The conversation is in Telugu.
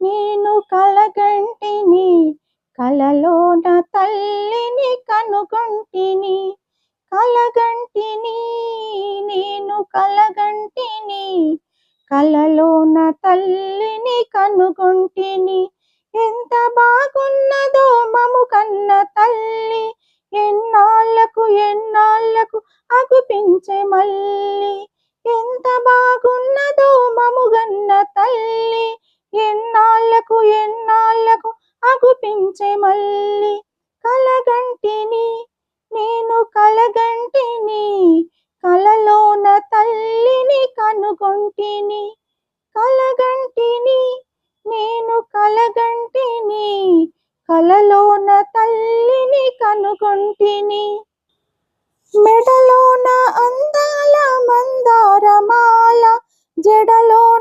నేను కలగంటిని కలలోన తల్లిని కనుగొంటిని. కలగంటిని నేను కలగంటిని కలలోన తల్లిని కనుగొంటిని. ఎంత బాగున్నదో మము కన్న తల్లి ఎన్నాళ్ళకు ఎన్నాళ్ళకు అగుపించే మళ్ళీ ఎంత బాగున్నదో మముగన్న తల్లి అగుపించే మళ్ళీ కలగంటిని నేను కలగంటిని కలలోన తల్లిని కనుగొంటిని కలగంటిని నేను కలగంటిని కలలోన తల్లిని కనుగొంటిని. మెడలోన అందాల మందారమాల జడలో